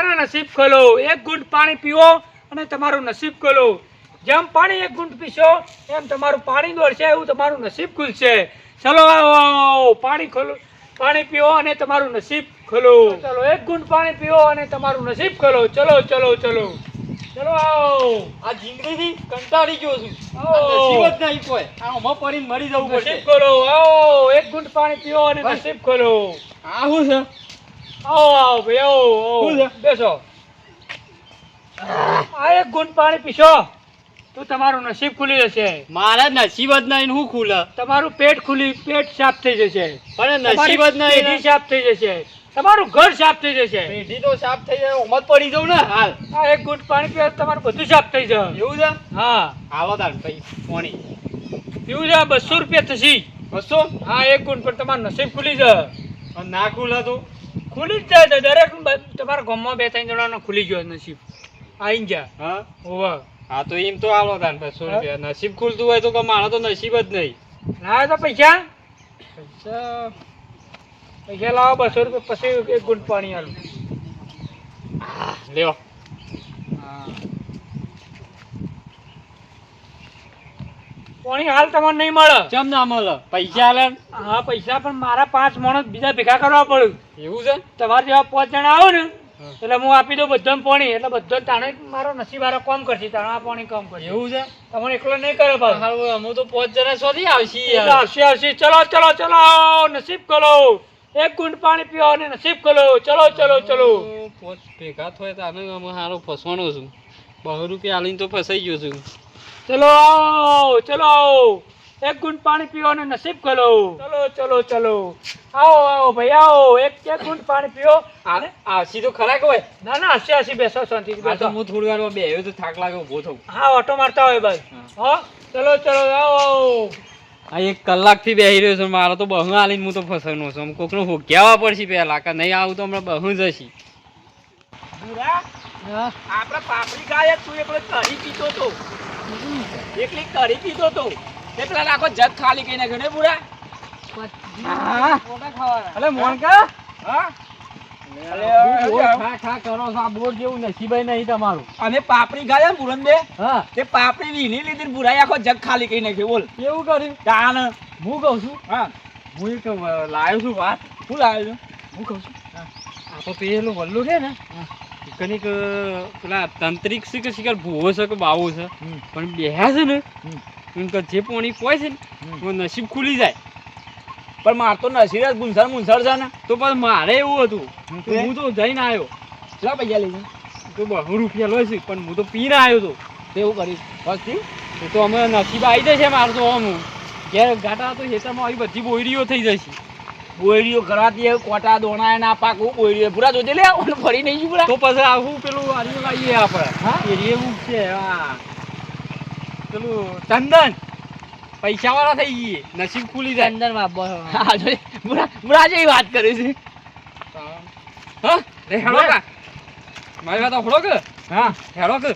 તમારા નસીબ ખોલો. એક ગુંઠ પાણી પીવો અને તમારું નસીબ ખોલો. જેમ પાણી એક ગુંઠ પીશો એમ તમારું પાણી દોડશે એવું તમારું નસીબ ખુલશે. ચલો પાણી ખોલો. પાણી પીવો અને તમારું નસીબ ખોલો. ચલો એક ગુંઠ પાણી પીવો અને તમારું નસીબ ખોલો. ચલો ચલો ચલો. ચલો આવો. આ જિંદગીથી કંટાળી ગયો છું. નસીબ જ નહીં કોઈ આ આમાં પડીને મરી જવું નસીબ ખોલો. આવો એક ગુંઠ પાણી પીવો અને નસીબ ખોલો. આ છે? આવો આવો ભાઈ આવો શું આવો છે? બેસો. આ એક ગુંઠ પાણી પીશો. તો તમારું નસીબ ખુલી જશે. મારા નસીબ જ નહીં હું ખુલે? તમારું પેટ ખુલી પેટ સાફ થઈ જશે. પણ નસીબ જ નહીં સાફ થઈ જશે. તમારું ઘર સાફ થઈ જશે. પેઢી તો સાફ થઈ જાય ઓમાં પડી જાઉં ને હાલ. આ એક ગુંઠ પાણી પીવા તમારું બધું સાફ થઈ જશે એવું છે? હા. તાર ભાઈ પાણી. પીવું છે બસો રૂપિયા થશે. બસો? હા એક ગુણ પણ તમારું નસીબ ખુલી જશે ના ખુલા તો ખુલી જ જાય તો દરેક તમારા ગામમાં બે ત્રણ જણાનો ખુલી ગયો નસીબ. આઈ જા. હા? હોવા હા તો એમ તો આવો તાન બસો રૂપિયા. નસીબ ખુલતું હોય તો કે મારા તો નસીબ જ નહીં. ના તો પૈસા? પૈસા? પૈસા લાવો બસો રૂપિયા પછી એક ગુંઠ પાણી આલું. લ્યો. પાણી હાલ તમને નહીં મળે? ચમ ના મળે? પૈસા હાલે હા પૈસા પણ મારા પાંચ માણસ બીજા ભેગા કરવા પડ્યું એવું છે તમારા જેવા પાંચ જણા આવો ને એટલે હું આપી દઉં બધાને પાણી. એટલે બધો તાણે મારો નસીબ વાળો કોમ કરશે તાણે આ પાણી કોમ કરશે. એવું છે? તમને એકલો નહીં કરે હારું અમે તો પાંચ જણા શોધી આવશી આવશે આવશે. ચલો ચલો ચલો નસીબ કરો. એક ગુંડ પાણી પીઓ અને નસીબ કરો. ચલો ચલો ચલો. પાંચ ભેગા થાય તો આને અમે હારો ફસવાનો છું. બહુ રૂપિયા આલીને તો ફસાઈ ગયો છું. ચલો આવો ચલો આવો. એક ગુંઠ પાણી પીવાનું અને નસીબ કરો. ચલો ચલો ચલો. આવો આવો ભાઈ આવો. એક એક ગુંઠ પાણી પીઓ. આને આવશી તો ખરા હોય? ના ના હસી હસી બેસો શાંતિ બેસો. હું થોડી વારમાં બેહ્યો તો થાક લાગે ઊભો થઉં. હા ઓટો મારતા હોય બસ. હા. ચલો ચલો આવો આવો. આ એક કલાકથી બેહી રહ્યો છું મારો તો બહુ આલીને હું તો ફસાવાનો છું કોકનું હોગ્યાવા પડશે પહેલા કે નહીં આવું તો હમણાં બહુ જશી આપડે પાપડી ખાય તું એકલો કઢી પીતો તો. એકલી કરી કીધો તો. એટલા આખો જગ ખાલી કઈ નાખ્યો ને પૂરા અલે મોનકા હા? છો અમે પાપડી ખાયા પુરંદે હા. તે પાપડી વીણી લીધી ને આખો જગ ખાલી કરી નાખ્યો બોલ. એવું કર્યું? તાન. હું કહું છું? હા. હું એક લાવ્યો છું વાત. શું લાવ્યો હું કહું છું? આ તો પેલું વલ્લું છે ને? કનિક પેલા તંત્રિક છે કે શિકાર ભૂવો છે કે બાવો છે? પણ બેહ્યા છે ને. જે પોણી કોઈ છે ને નસીબ ખુલી જાય. પણ માર તો નસીબ જ ગુંસર મુંસર છે ને. તો પણ મારે એવું હતું હું તો જઈને આવ્યો કેટલા પૈસા લઈ તો બહુ રૂપિયા લો છે પણ હું તો પીને આવ્યો તો. તેવું કરીશ પછી તો અમે નસીબ આવી જશે મારું તો આમ. ઘેર ગાટા તો હેતામાં આવી બધી બોયરીઓ થઈ જશે. બોયડીઓ કરાતી કોટા દોણા ના પાકું બોયડીઓ પૂરા જોજે લે ઓને ફરી નહીં પૂરા તો પછી આવું પેલું આર્યું લાવીએ આપણે હા? એ રેવું છે હા. પેલું ચંદન. પૈસા વાળા થઈ ગઈ નસીબ ખુલી જાય. હા જો પૂરા પૂરા જેવી વાત કરે છે. હા? રે હેડો કા. મારી વાત સાંભળો કે? હા. હેડો કે.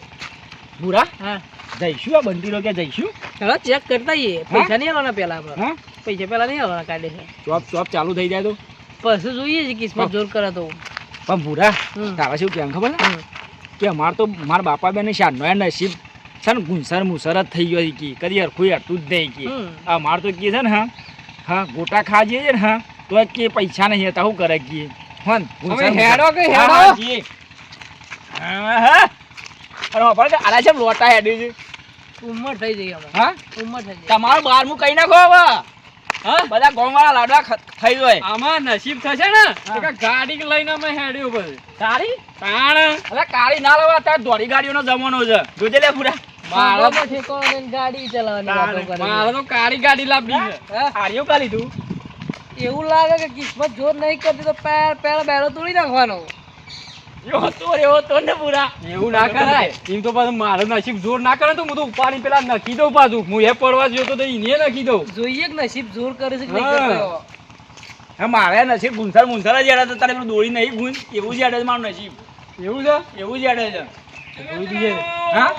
પૂરા હા. જઈશું આ બંટીલો કે જઈશું? ચલો ચેક કરતા આવીએ. પૈસા નહીં આવવાના પેલા આપણે હા? પૈસા પેલા નહીં આવવાના કાઢે છે ચોપ ચોપ ચાલુ થઈ જાય તો? પછી જોઈએ છે કિસ્મત જોર કરે તો. પણ ભૂરા તારા શું કેમ ખબર કે અમાર તો મારા બાપા બેન શાનનો નસીબ છે ને ગુંસર મુસર જ થઈ ગયો કી. કદી હરખું હરતું જ નહીં કી. હમ. આ માર તો કે છે ને હા હા ગોટા ખા જઈએ ને હા તો કે પૈસા નહીં હતા શું કરે કી? હન હેડો કે હેડો? હા, હા, હા. અરે બાપા કે આલા છે લોટા હેડી છે. ઉંમર થઈ જઈ હવે. હા? ઉંમર થઈ જઈ. તમારું બારમું કઈ નાખો હવે. બધા ગામવાળા લાડવા થઈ જાય આમાં નસીબ થશે ને? ગાડી લઈને અમે હેડ્યું પછી તારી? તાણ. અરે કાળી ના લેવા તાર દોડી ગાડીઓનો જમાનો છે. જોજે લે પૂરા. મારો ગાડી ચલાવવાની વાતો કરે. છે. મારે તો કાળી ગાડી લાવવી છે. હા? આર્યો કાલી તું. એવું લાગે કે કિસ્મત જોર નહીં કરતી તો પેર પેર બેરો તોડી નાખવાનો. યો તો રેવો ને પૂરા. એવું ના કરાય. એમ તો પાછું મારે નસીબ જોર ના કરે તો હું તો ઉપાડી પેલા નખી દઉં પાછું. હું એ પડવા ગયો તો એને નખી દઉં. જોઈએ કે નસીબ જોર કરે છે કે નહીં. મારે નસીબ ગુંસર મુંસર જ યાદ તારે પેલું દોડી નહીં ગુંજ. એવું જ છે મારું નસીબ. એવું છે? એવું જ છે. જોઈ લઈએ. હા?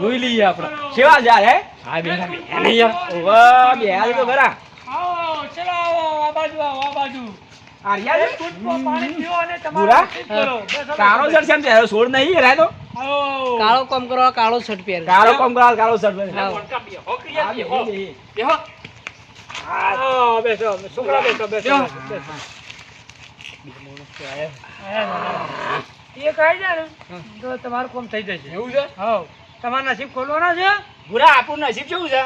જોઈ લઈએ આપણે. કેવા જા હે હા યાર ઓવા બે હાલ તો ખરા. આવો ચલો આવો આ બાજુ આવો આ બાજુ. કાળો શર્ટ છે એમ છોડ નહીં હેરાય તો કાળો કામ કરવા કાળો શર્ટ પહેરે. કાળો કોમ કાળો કાળો શર્ટ પહેરે. બેસો, છોકરા બેસો, બેસો. એ કહી જાય ને તો તમારું કોમ થઈ જશે. એવું છે? હા તમારું નસીબ ખોલવાના છે? ભૂરા આપણું નસીબ કેવું છે?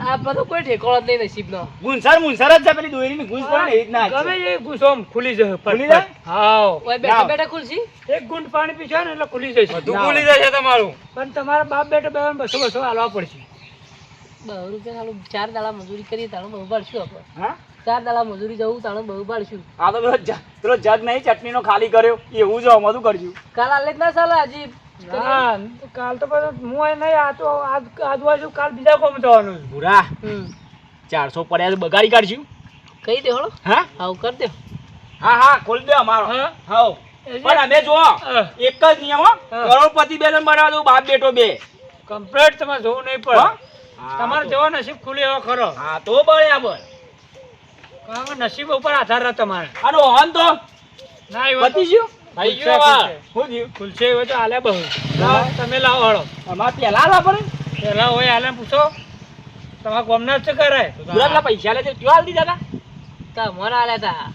આ બધું કોઈ ઠેકોળો જ નહીં નસીબનો ગુંસર મુંસર જ છે પેલી દોરીની ગુંસ પડે ને એ જ છે. ગમે એ ગુસ્સો આમ ખુલી જશે ખુલી જાય? હાવ. ઓય બેઠા લાવ. ખુલશી? એક ગુંઠ પાણી પીશો ને એટલે ખુલી જશે. બધું ભૂલી જશે તમારું. પણ તમારા બાપ બેટો બે બસો બસો હાલવા પડશે. બહુ રૂપિયા ચાર દાડા મજૂરી કરી તાણું બહુ પાડશું આપણે. હા? ચાર દાડા મજૂરી જવું તાણું બહુ પાડશું. આ તો પેલો જગ નહીં ચટણીનો ખાલી કર્યો. એવું જ શું કરજો. કાલ આલે જ ના ચાલે હજી હા કાલ તો બધું હું અહીં નહીં આ તો આજ આજુબાજુ કાલ બીજા કોમ જવાનું છે. ભૂરા. ચારસો પડ્યા છે બગાડી કાઢશું. કહી દે હળો. હા? આવું કરી દે હા હા ખોલી દે અમારો. હા? હા પણ અમે જો એક જ નિયમ હો. કરોડપતિ બે જણ બનાવવા દઉં બાપ બેટો બે. કમ્પ્લેટ તમારે જોવું નહીં પડે. તમારે જવા નસીબ ખુલે એવો ખરો. હા તો બરાબર નસીબ ઉપર આધાર રહે તમારે. આનો હોન તો ના એ પતી ગયું? થઈ ગયું ગયું શું થયું ખુલશે એવું તો હાલે બહુ. તમે લાવો હળો અમારે પેલા લા પડે પેલા હોય હાલે પૂછો. તમારા ગમના જ છે કરાય પૈસા લે છે ક્યાં હાલ દીધા તા મને આલ્યા તા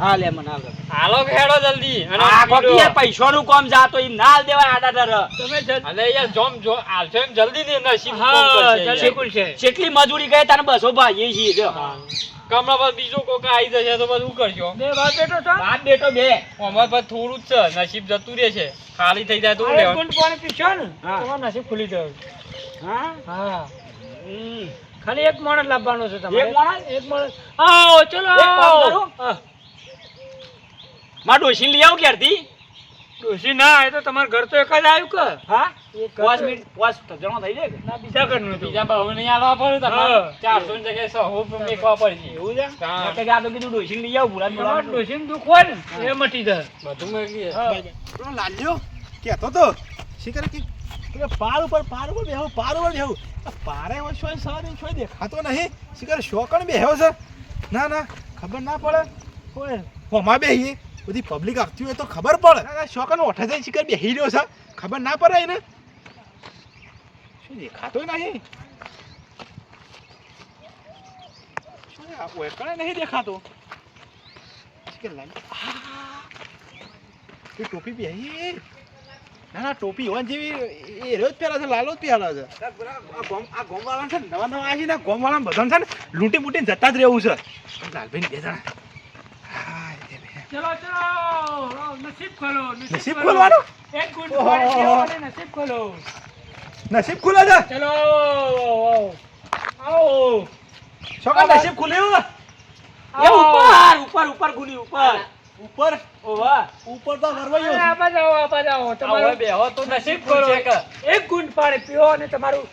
હા લે મને હાલ હાલો કે જલ્દી. અને આ કોકી યાર પૈસાનું કામ જાતો ઈ ના દેવાય આડા ટર તમે અલે યાર જોમ જો હાલશો એમ જલ્દી ને નસીબ કોમ હા કરશે. જેટલી મજૂરી ગઈ તને બસો ભાઈ છીએ જો. કમરા પર બીજો કોક આવી જશે તો બધું કરજો. બે બાપ બેટો છો? બાપ બેટો બે. અમાર પર થોડું જ છે નસીબ જતું રહે છે. ખાલી થઈ જાય તો એક લેવાનું? કોણ પાણી પીશો ને હા. તમારું નસીબ ખુલી જાય. હા? હા. ખાલી એક માણસ લાવવાનો છે તમારે. એક માણસ? એક માણસ. આવો ચલો એક કામ કરો હા. માં ડોશીને લઈ આવ ક્યારથી? ડોશી ના એ તો તમારા ઘર તો એક જ આવ્યું કે હા? પાંચ મિનિટ પાંચ જણો થઈ જાય ના બીજા ઘરનું બીજા બહુ નહીં આવવા પડે તમારે. ચારસો ની જગ્યાએ સો મેકવા પડશે એવું છે? કે આ તો કીધું ડોશીને લઈ આવું ભૂલા ભૂલા દુઃખ હોય ને એ મટી જાય. બધું મેં લાલ્યો કહેતો તો કરે કે પાર ઉપર પાર ઉપર બેહું પાર ઉપર બેહું. પારે ઓછો ને શોય દેખાતો નહીં. શીખર શોકણ બેહ્યો છે? ના ના ખબર ના પડે. કોઈ હોમાં બેહીએ. બધી પબ્લિક આવતી હોય તો ખબર પડે. ના ના શોકણ ઓઠે જઈને શીખર બેહી રહ્યો છે. ખબર ના પડે એને. શું દેખાતો નહીં? ઓળખાણે નહીં દેખાતો? એ ટોપી પહેરી ના ના ટોપી હોવા જેવી એ રોજ પહેલા છે લાલો જ પહેલા છે. આ ગોમવાળા છે નવા નવા આવી ને ગોમવાળા બધાને છે ને લૂંટી બૂટીને જતા જ રહેવું છે. લાલભાઈ બે જણા. ચલો ચલો. નસીબ ખોલો નસીબ ખોલવાનું? એક નસીબ ખોલો. નસીબ ખુલે છે? ચલો આવો છોકરા નસીબ ખુલ્યું? એ ઉપર ઉપર ઉપર ગુની ઉપર. ઉપર? ઓવા. ઉપર તો વરવાયો અરે, આમાં જાઓ આમાં જાઓ બેહો તો નસીબ ખોલો એક ગુંઠ પાણી પીવો અને તમારું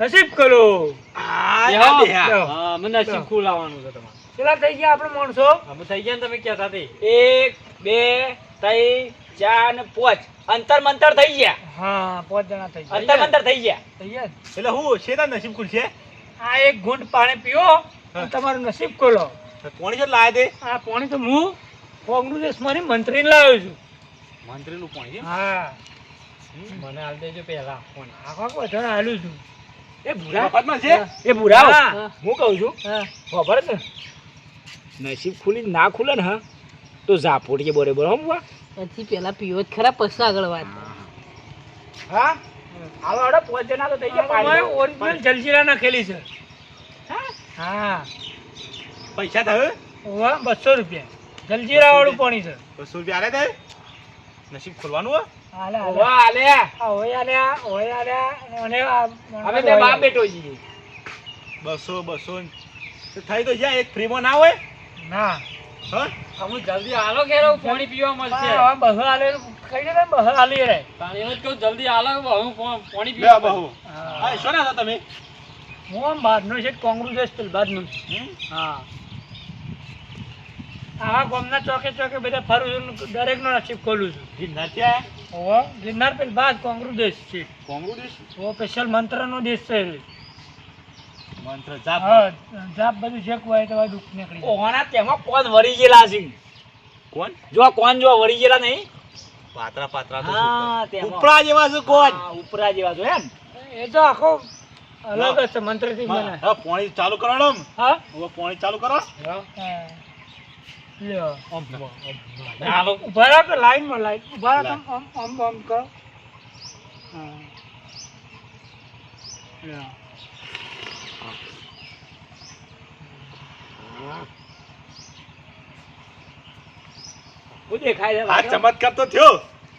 નસીબ ખોલો. હા. મને નસીબ ખુલાવાનું છે તમારે. પેલા થઈ ગયા આપણે માણસો? અમે થઈ ગયા તમે ક્યાં સાથે એક બે ત્રણ ચાર ને પાંચ. અંતર મંતર થઈ ગયા. હા પાંચ જણા થઈ ગયા. અંતર મંતર થઈ ગયા. થઈ ગયા એટલે હું શેના નસીબ ખુલશે આ એક ઘૂંટ પાણી પીઓ તમારું નસીબ ખોલો. કોણી જો લાવે દે આ પાણી તો હું કોંગ્રેસ મારી મંત્રીને લાવ્યો છું. મંત્રી નું પાણી હા. મને હાલ દેજો પહેલા ફોન આખા વધારે હાલું છું. એ ભૂરા માં છે? એ ભૂરા? હું. કહું છું ખબર ને નસીબ ખુલી ના ખુલે ને હા? તો ઝાપોડીએ બરોબર હમ વા પછી પેલા પીવો જ ખરા પછી આગળ વાત હા. હાલો આડો પાંચ જણા તો થઈ ગયા મારે પાણી ઓરિજિનલ જલજીરા નાખેલી છે. હા? પૈસા થયો? ઓવા બસો રૂપિયા. જલજીરા વાળું પાણી છે. બસો રૂપિયા આલે થાય નસીબ ખોલવાનું હો? હાલે હાલે. આલે. અને બાપ બેટો બસો બસો. તો થઈ તો જ્યાં એક ફ્રીમાં ના હોય? ના. હું? જલ્દી આલો કે પાણી પીવા મળશે. બહુ હવે હાલે કઈ ને બહુ આલી રે. તાણી એમ જ કહું જલ્દી આલો હું પાણી પીવા બહુ. હા. શોના હતા તમે? હું આમ બહારનો છે કોંગ્રેસ પેલ બહારનું? હા. આવા ગામના ચોકે ચોકે બધા ફરું છું દરેક નો નસીબ ખોલું છું. ગિરનાર ત્યાં ઓ ગિરનાર પેલ બાદ કોંગ્રેસ દેશ છે. કોંગ્રેસ ઓ સ્પેશિયલ મંત્ર નો દેશ છે. મંત્ર જાપ. જાપ બધું શેકવું કુવાય તો દુઃખ નીકળી જાય. તેમાં કોણ વળી ગયેલા છે કોણ? જો કોણ જો વળી ગયેલા નહીં? પાત્રા પાત્રા તો. ઉપરા જેવા છે કોણ? ઉપરા જેવા છે એમ. એ તો આખો અલગ છે મંત્રથી મને હા પોણી ચાલુ કરો ને હા? હવે પાણી ચાલુ કરો. હા. લ્યો. ઊભા રહો કે લાઈનમાં લાઈન. ઊભા કરો. હા. લ્યો. શું દેખાય છે આ ચમત્કાર તો થયો.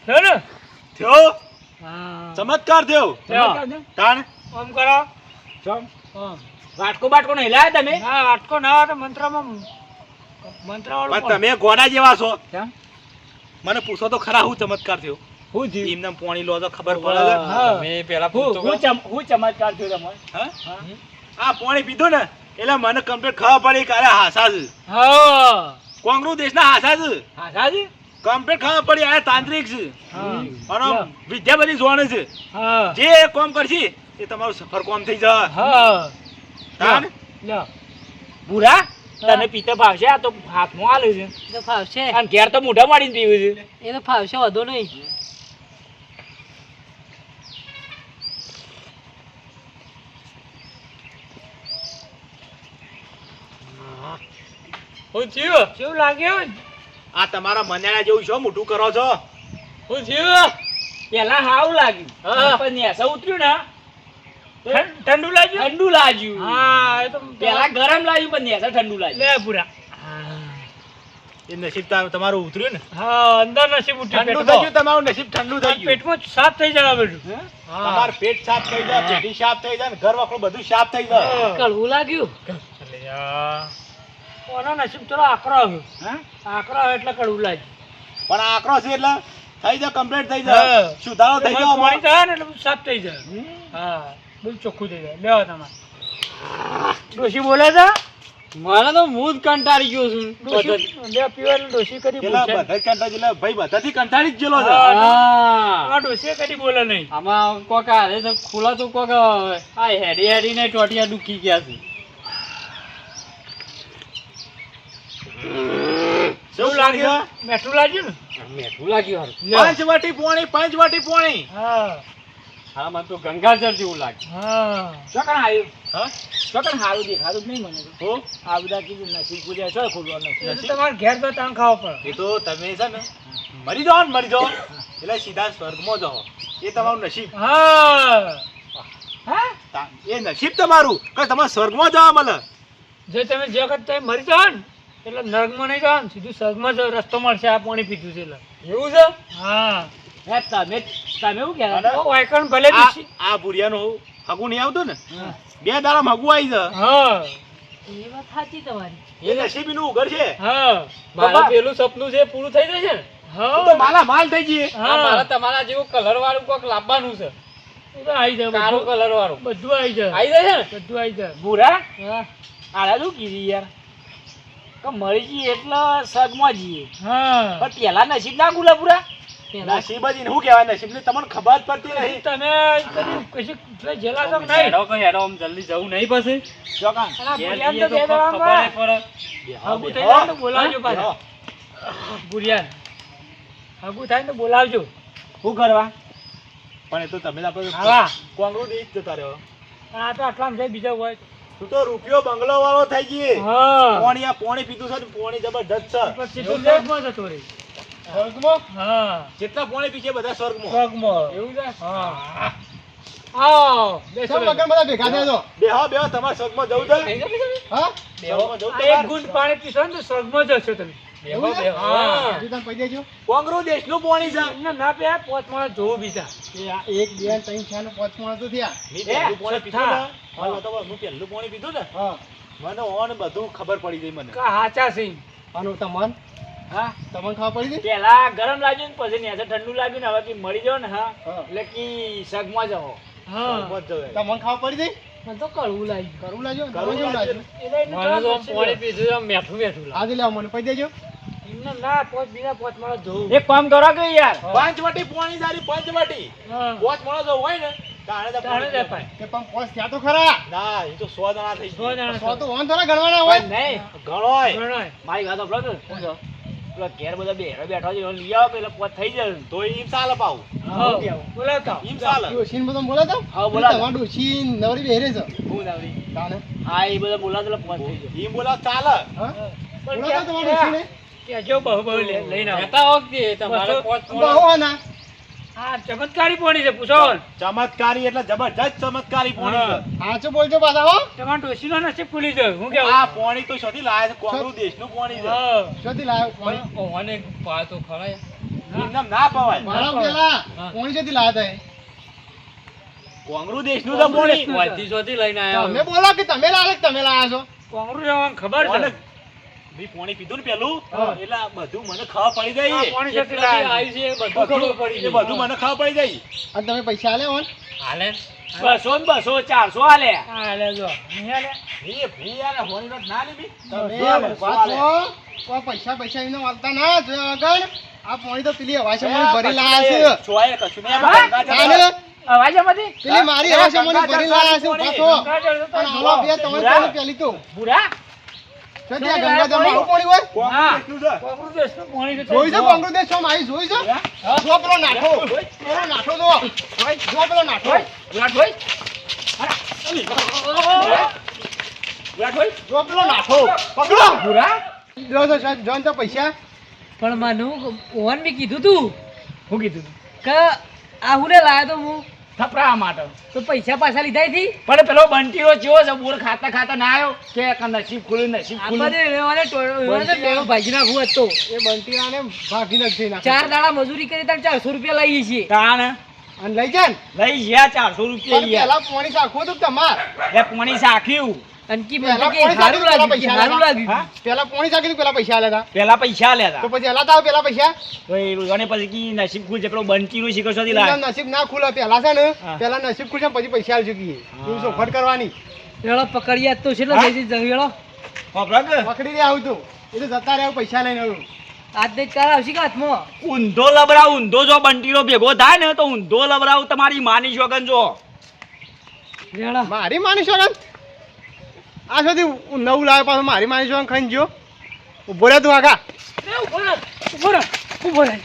થયો ને? થયો? ચમત્કાર થયો? તાણ? આમ કરો. ચમ. વાટકો બાટકો નહીં લાયા તમે? ના વાટકો ના તો મંત્રમાં મંત્રવાળું તમે ગોડા જેવા છો? મને પૂછો તો ખરા હું ચમત્કાર થયો? હું પોણી એમને પાણી લો તો ખબર પડે. છે. પેલા હું ચમત્કાર થયો તમારે? હા? આ પાણી પીધું ને એટલે મને કમ્પ્લીટ ખબર પડી કે અરે હાસા છે હા. કોંગ્રેસ દેશના હાસા છે કમ્પ્લીટ ખબર પડી આ તાંત્રિક છે. અને વિદ્યા બધી જોણે છે. જે કોમ કરશે એ તમારું સફર કોમ થઈ જાય હા? ભૂરા તને પીતે ફાવશે? આ તો હાથમાં આલે છે. ફાવશે. અને ઘેર તો મોઢા માડીને પીવું છે. એ તો ફાવશે વધુ નહીં. શું થયું કેવું લાગ્યું? આ તમારા મન્યાળા જેવું છો મોટું કરો છો? હું થયું પેલા હાવ લાગ્યું. પણ નેસા ઉતર્યું ને ઠંડુ લાગ્યું? ઠંડુ લાગ્યું. હા એ તો પેલા ગરમ લાગ્યું પણ નેસા ઠંડુ લાગ્યું. લે પૂરા એ નસીબ તમારું ઉતર્યું ને? હા અંદર નસીબ ઠંડુ થઈ ગયું તમારું નસીબ ઠંડુ થઈ ગયું પેટમાં સાફ થઈ જાય બધું હા. તમારું પેટ સાફ થઈ જાય સાફ થઈ જાય ને ઘર બધું સાફ થઈ જાય. હા. કોનો નસીબ ચલો આકરો આવ્યો. હા? આકરો આવ્યો એટલે કડવું લાગે પણ આકરો છે એટલે થઈ જાય કમ્પ્લીટ થઈ જાય. સુધારો થઈ જાય પાણી જાય થાય ને એટલે સાફ થઈ જાય. હા બધું ચોખ્ખું થઈ જાય. લેવા તમારે. ડોશી બોલે છે? મને તો હું જ કંટાળી ગયો છું. ડોશી લે પીવાનું ડોશી પેલા બધા કંટાળી એટલે ભાઈ બધાથી કંટાળી જ ગયેલો છે. હા. ડોશી કદી બોલે નહીં. આમાં કોક હારે તો ખુલા તો કોક આ હેડી હેડી ને ટોટિયા દુખી ગયા છે. શું મેઠું લાગ્યું મેઠું લાગ્યું પાંચ વાટી પોણી પાંચ વાટી પોણી. હા. હા મને તો ગંગાજળ જેવું લાગે હા. ચોકણ આવ્યું. હા? ચોકણ હારું દેખાતું જ નહીં મને તો. તો આ બધા કીધું નસીબ પૂજ્યા છો ખોલવા એ નથી તો તમારે ઘેર તો તાણ ખાવો પડે. એ તો તમે છે ને મરી જાઓ ને મરી જાઓ. એટલે સીધા સ્વર્ગમાં જાઓ. એ તમારું નસીબ. હા. હા? એ નસીબ તમારું કે સ્વર્ગ સ્વર્ગમાં જવા મળે જે તમે જે વખત તમે મરી જાઓ ને એટલે નર્કમાં નહીં જવાનું સીધું સ્વર્ગમાં જ રસ્તો મળશે આ પાણી પીધું છે એટલે. એવું છે? હા. હે તમે તમે શું કહેતા વાયકણ ભલે આ દીશી. આ ભૂરિયાનું નહીં આવતું ને? બે દાડા હગું આવી જાય. હા. એ વાત સાચી તમારી. એ નસીબ એનું છે. હા. મારા પેલું સપનું છે એ પૂરું થઈ જશે ને? તો હા. માલા માલ થઈ જઈએ. હા. મારા તમારા જેવું કલર વાળું કોક લાવવાનું છે. આવી જાય કાળું બધું. કલર વાળું બધું આવી જાય. આવી જાય છે ને? બધું આવી જાય. ભૂરા? હા. આલા શું કીધી યાર? કે મરી જઈએ એટલે સગમાં જઈએ. હા. પણ પેલા નસીબ ના ગુલા પૂરા નસીબ જ શું કહેવાય? નસીબ ને તમને ખબર પડતી નહીં તમે કદી જેલા તો નહીં? હેડો કઈ હેડો આમ જલ્દી જવું નહીં પછી. કોક દાડામાં ખબર પડે હગું થઈ તો બોલાવજો પાછા. હગું થાય ને તો બોલાવજો. શું કરવા? પણ એ તો તમે આપણે હા. કોંગ્રેસ જ જતા રહ્યો આ તો આટલામાં જાય બીજા હોય. તું તો રૂપિયો બંગલો વાળો થઈ ગઈ. હા. પોણી આ પોણી પીધું છે પોણી જબરદસ્ત છે. પછી તું સ્વર્ગમાં જતો રહે. સ્વર્ગમાં? હા. જેટલા પોણી પીછે બધા સ્વર્ગમાં. સ્વર્ગમાં. એવું છે? હા. આવો. બેસો બેસો. બેહો બેહો તમારે સ્વર્ગમાં જવું છે? હા? એક ગુંડ પાણી પીશો ને સ્વર્ગમાં જશો તમે. બેહો બેહો હા. કોંગ્રેસ દેશનું પોણી છે. એમને ના પે પોચ માણસ જોવું બીજા મેં પહેલું પોણી પીધું ને. મને તો હું પહેલું પોણી પીધું ને. મને ઓન બધું ખબર પડી ગઈ મને. કા હાચા છે? હા. પેલા ગરમ લાગ્યું ને પછી નેસે ઠંડુ લાગ્યું ને હવે કે મરી જાઓ ને હા. એટલે કે સગમાં જાઓ. હા. તમને જ જવાય. મને તો કડવું લાગ્યું. કરવું લાગ્યું? એટલે એને મને તો આમ તો પાણી પીધું આમ મેઠું મેઠું લાગે એમને ના પોચ બીજા પોચ માણસ જોવું એક કામ કરો કે યાર. પાંચ વાટી પોણી સારી પાંચ વાટી પોચ માણસો હોય. ને. બોલાવ ચાલે કહેજો બહુ બહુ લઈને આવો. કહેતા વખતે તમારે બહુ આના. હા ચમત્કારી પોણી છે પૂછો. ચમત્કારી એટલે જબરજસ્ત ચમત્કારી પોણી સાચું બોલજો પાછા હો? તમારા ડોશીનો નસીબ ખુલી જાય હું કેવું? આ પોણી તો શોધી લાયા છે કોંગ્રેસ દેશનું પોણી છે. શોધી લાવ્યો કોણ? ઓને પા તો ખરા. યાર. એમ નામ ના પવાય. મારા પેલા હા. કોણ શોધી તા એ? કોંગ્રેસ દેશનું છે પોણી. વાલથી શોધી લઈને આયા તમે બોલો કે તમે લાવ્યા તમે લાવ્યા છો? કોંગરું જવાનું ખબર છે? મેં પાણી પીધું ને પેલું? એટલે બધું મને ખાવા પડી જાય પાણી છે બધું. પડી બધું મને ખાવા પડી જાય અને તમે પૈસા આલે હોન? હાલે બસો ને બસો ચારસો હાલે જો. નહીં હાલે? ભી યાર ના તમે. કોઈ પૈસા પૈસા વાળતા ના આ પાણી તો પેલી હવા છે ભરી લાયા છે. કશું. અવાજામાંથી? પેલી મારી હવા છે મને ભરી લાયા છે ઊભા થો. ગંગા જળ તો પણ આવા બે ત્રણ ત્રણ પેલી તો? બુરા? જોન તો પૈસા. પણ માનું ઓન બી કીધું તું. હું કીધું કે આ હું લાયો તો હું. થપરા માટે. તો પૈસા પાછા લીધા થી પણ પેલો બંટીઓ ચેવો છે બોર ખાતા ખાતા ના આવ્યો? કે નસીબ ખુલ્યું નસીબ ખુલ્યું. ભાગી નાખવું હતો. એ બંટીરાને ભાગી નથી નાખે ચાર દાડા મજૂરી કરી તાર ચારસો રૂપિયા લઈએ છીએ. તાણ? અને લઈ જાય લઈ ગયા ચારસો રૂપિયા પેલા પોણી સાખવું હતું તમારે? એ પોણી સાખ્યું અને કી પહેલા બધું કે પોણી સારું સાખી લાગ્યું? કે પૈસા સારું લેતા. લાગ્યું? પેલા પોણી સાખી પેલા પૈસા આલ્યા હતા પેલા પૈસા લેતા. તો પછી હલાતા પેલા પૈસા? તો પછી કી નસીબ ખુલ છે? પેલો શોધી લાય નસીબ ના ખુલે પેલા છે ને પેલા નસીબ ખુલશે પછી પૈસા કીએ તું સોફટ કરવાની. વેળો પકડી તો છે હા? જઈ જઈ વેળો. પકડી. રે આવું તું. એટલે જતા રહ્યા પૈસા લઈને આવું. આજ દે કાર આવશે કે હાથમાં? ઊંધો લબરાવ ઊંધો જો બંટીનો ભેગો થાય ને તો ઊંધો લબરાવ તમારી માની શોગન જો. મારી માની છો આ સુધી નવું લાવે પાછું મારી માની છો ખાઈને જો ઊભો રે તું આગા. ઊભો રહે, ઊભો રહે, ઊભો રહે.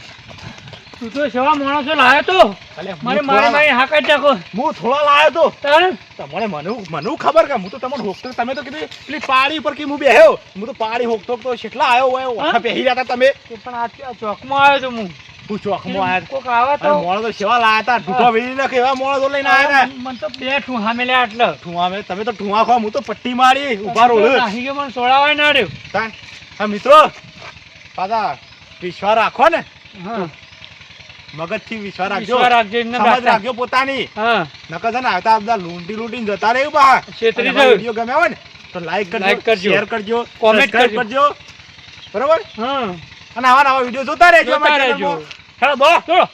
તું તો સેવા માણસો લાયો તો. મારે મારે મારી હા કાઢી નાખો હું થોડા લાયો તો. તારે તમારે મને મને ખબર કે હું તો તમને હોકતો તમે તો કીધું પેલી પાડી ઉપર કે હું બેહ્યો. હું તો પાડી હોકતો તો કેટલા આવ્યો હોય બેહી રહ્યા તમે. પણ આ ચોકમાં આવ્યો તો હું. હું ચોકમાં આવ્યો. કોક આવે તો. મોણો તો સેવા લાયા હતા. ઢૂંઢો વીણી નાખે એવા મોણો તો લઈને આવ્યા હતા. મને તો બે ઠુંહા મેલ્યા એટલે ઠુંહા મેં તમે તો ઠુંહા ખો હું તો પટ્ટી મારી ઊભા રોડ નાહી ગયો મને સોળાવાય ના રહ્યો. હા મિત્રો પાછા વિશ્વાસ રાખો ને. હા. મગજથી વિશ્વાસ રાખજો. રાખજો સમજ રાખજો પોતાની. હા. નકર છે ને આવતા બધા લૂંટી લૂંટીને જતા રહ્યું બહાર. વીડિયો ગમ્યો હોય ને તો લાઈક કરજો. શેર કરજો. કોમેન્ટ કરજો. બરોબર? હા. અને આવા નવા વીડિયો જોતા રહેજો અમારા. ચેનલમાં. હેલો ચલો